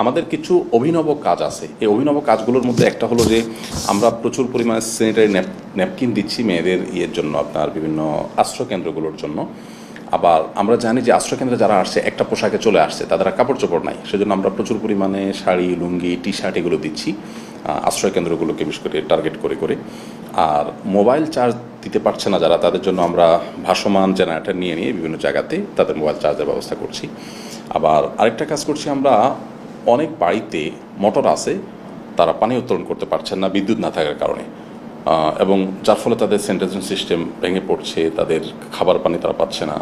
আমাদের কিছু অভিনব কাজ আছে। এই অভিনব কাজগুলোর মধ্যে একটা হলো যে আমরা প্রচুর পরিমাণে স্যানিটারি ন্যাপকিন দিচ্ছি মেয়েদের ইয়ের জন্য আপনার বিভিন্ন আশ্রয় কেন্দ্রগুলোর জন্য। আবার আমরা জানি যে আশ্রয় কেন্দ্রে যারা আসছে একটা পোশাকে চলে আসছে তাদের কাপড় চোপড় নাই। সেজন্য আমরা প্রচুর পরিমাণে শাড়ি লুঙ্গি টি শার্ট এগুলো দিচ্ছি আহ, আশ্রয় কেন্দ্রগুলোকে বিশেষ করে টার্গেট করে করে। আর মোবাইল চার্জ দিতে পারছে না যারা তাদের জন্য আমরা ভাসমান জেনারেটর নিয়ে নিয়ে বিভিন্ন জায়গাতে তাদের মোবাইল চার্জের ব্যবস্থা করছি। আবার আরেকটা কাজ করছি আমরা অনেক বাড়িতে মোটর আছে, তারা পানি উত্তোলন করতে পারছেন না, বিদ্যুৎ না থাকার কারণে। এবং যার ফলে তাদের স্যানিটাইজেশন সিস্টেম ভেঙে পড়ছে, তাদের খাবার পানি তারা পাচ্ছে না।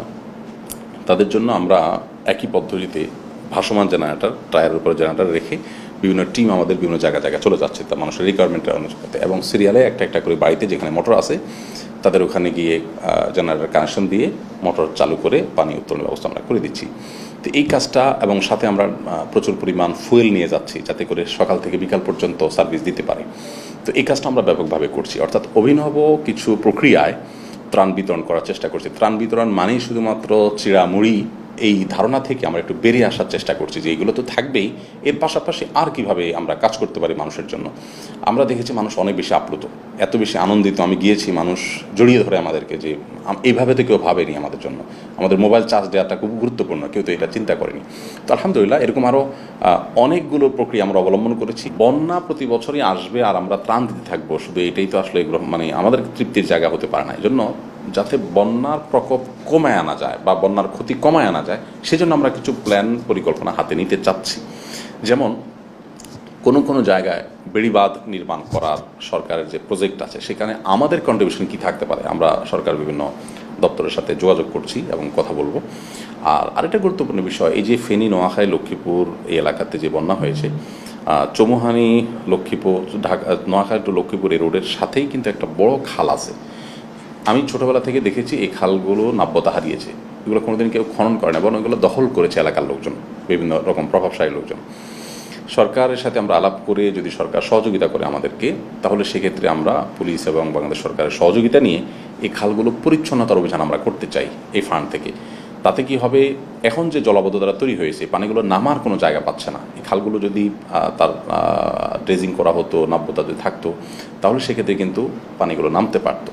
তাদের জন্য আমরা একই পদ্ধতিতে ভাসমান জেনারেটার টায়ারের উপরে জেনারেটার রেখে বিভিন্ন টিম আমাদের বিভিন্ন জায়গা জায়গায় চলে যাচ্ছে, তা মানুষের রিকোয়ারমেন্টের অনুযায়ী। এবং সিরিয়ালে একটা একটা করে বাড়িতে যেখানে মোটর আছে তাদের ওখানে গিয়ে জেনারেটর কানেকশন দিয়ে মোটর চালু করে পানি উত্তোলনের ব্যবস্থা আমরা করে দিচ্ছি। তো এই কাজটা এবং সাথে আমরা প্রচুর পরিমাণ ফুয়েল নিয়ে যাচ্ছি যাতে করে সকাল থেকে বিকাল পর্যন্ত সার্ভিস দিতে পারে। তো এই কাজটা আমরা ব্যাপকভাবে করছি। অর্থাৎ অভিনব কিছু প্রক্রিয়ায় ত্রাণ বিতরণ করার চেষ্টা করছি। ত্রাণ বিতরণ মানেই শুধুমাত্র চিড়ামুড়ি এই ধারণা থেকে আমরা একটু বেরিয়ে আসার চেষ্টা করছি যে এগুলো তো থাকবেই। এর পাশাপাশি আর কীভাবে আমরা কাজ করতে পারি মানুষের জন্য? আমরা দেখেছি মানুষ অনেক বেশি আপ্লুত, এত বেশি আনন্দিত। আমি গিয়েছি, মানুষ জড়িয়ে ধরে আমাদেরকে যে এইভাবে তো কেউ ভাবেনি আমাদের জন্য। আমাদের মোবাইল চার্জ দেওয়াটা খুব গুরুত্বপূর্ণ, কেউ তো এটা চিন্তা করেনি। তো আলহামদুলিল্লাহ, এরকম আরও অনেকগুলো প্রক্রিয়া আমরা অবলম্বন করেছি। বন্যা প্রতি বছরই আসবে আর আমরা ত্রাণ দিতে থাকব। শুধু এটাই তো আসলে মানে আমাদের তৃপ্তির জায়গা হতে পারে না। এই জন্য যাতে বন্যার প্রকোপ কমায় আনা যায় বা বন্যার ক্ষতি কমায় আনা যায়, সেজন্য আমরা কিছু প্ল্যান পরিকল্পনা হাতে নিতে চাচ্ছি। যেমন, কোনো কোনো জায়গায় বেড়িবাঁধ নির্মাণ করার সরকারের যে প্রজেক্ট আছে, সেখানে আমাদের কন্ট্রিবিউশন কি থাকতে পারে? আমরা সরকার বিভিন্ন দপ্তরের সাথে যোগাযোগ করছি এবং কথা বলব। আর আরেকটা গুরুত্বপূর্ণ বিষয়, এই যে ফেনী নোয়াখাই লক্ষ্মীপুর এই এলাকাতে যে বন্যা হয়েছে চমুহানি, লক্ষ্মীপুর, ঢাকা, নোয়াখালী টু লক্ষ্মীপুর এই রোডের সাথেই কিন্তু একটা বড় খাল আছে। আমি ছোটবেলা থেকে দেখেছি এই খালগুলো নাব্যতা হারিয়েছে। এগুলো কোনোদিন কেউ খনন করে না বরং এগুলো দখল করেছে এলাকার লোকজন, বিভিন্ন রকম প্রভাবশালী লোকজন। সরকারের সাথে আমরা আলাপ করে যদি সরকার সহযোগিতা করে আমাদেরকে, তাহলে সেক্ষেত্রে আমরা পুলিশ এবং বাংলাদেশ সরকারের সহযোগিতা নিয়ে এই খালগুলো পরিচ্ছন্নতার অভিযান আমরা করতে চাই এই ফান্ড থেকে। তাতে কি হবে? এখন যে জলাবদ্ধতা তৈরি হয়েছে, পানিগুলো নামার কোনো জায়গা পাচ্ছে না। এই খালগুলো যদি তার ড্রেজিং করা হতো, নাব্যতা যদি থাকতো, তাহলে সেক্ষেত্রে কিন্তু পানিগুলো নামতে পারতো।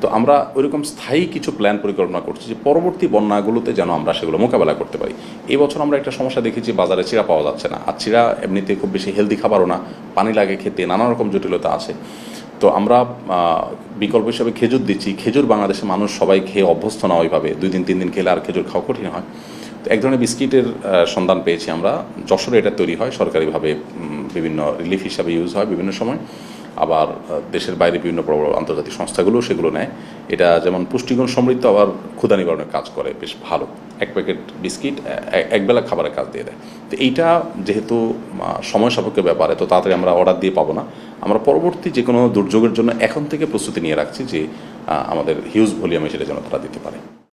তো আমরা ওইরকম স্থায়ী কিছু প্ল্যান পরিকল্পনা করছি যে পরবর্তী বন্যাগুলোতে যেন আমরা সেগুলো মোকাবেলা করতে পারি। এই বছর আমরা একটা সমস্যা দেখেছি, বাজারে চিড়া পাওয়া যাচ্ছে না। আর চিড়া এমনিতে খুব বেশি হেলদি খাবারও না, পানি লাগে খেতে, নানা রকম জটিলতা আছে। তো আমরা বিকল্প হিসেবে খেজুর দিচ্ছি। খেজুর বাংলাদেশে মানুষ সবাই খেয়ে অভ্যস্ত না ওইভাবে। দুই দিন, তিন দিন খেলে আর খেজুর খাওয়া কঠিন হয়। তো এক ধরনের বিস্কিটের সন্ধান পেয়েছি আমরা। যশোরে এটা তৈরি হয়, সরকারিভাবে বিভিন্ন রিলিফ হিসাবে ইউজ হয় বিভিন্ন সময়। আবার দেশের বাইরে বিভিন্ন বড় বড় আন্তর্জাতিক সংস্থাগুলো সেগুলো নেয়। এটা যেমন পুষ্টিগুণ সমৃদ্ধ আবার ক্ষুদা নিবারণের কাজ করে, বেশ ভালো। এক প্যাকেট বিস্কিট একবেলা খাবারের কাজ দিয়ে দেয়। তো এইটা যেহেতু সময় সাপেক্ষ ব্যাপার, এত তাড়াতাড়ি আমরা অর্ডার দিয়ে পাবো না। আমরা পরবর্তী যে কোনো দুর্যোগের জন্য এখন থেকে প্রস্তুতি নিয়ে রাখছি যে আমাদের হিউজ ভলিউমে সেটা যেন তারা দিতে পারে।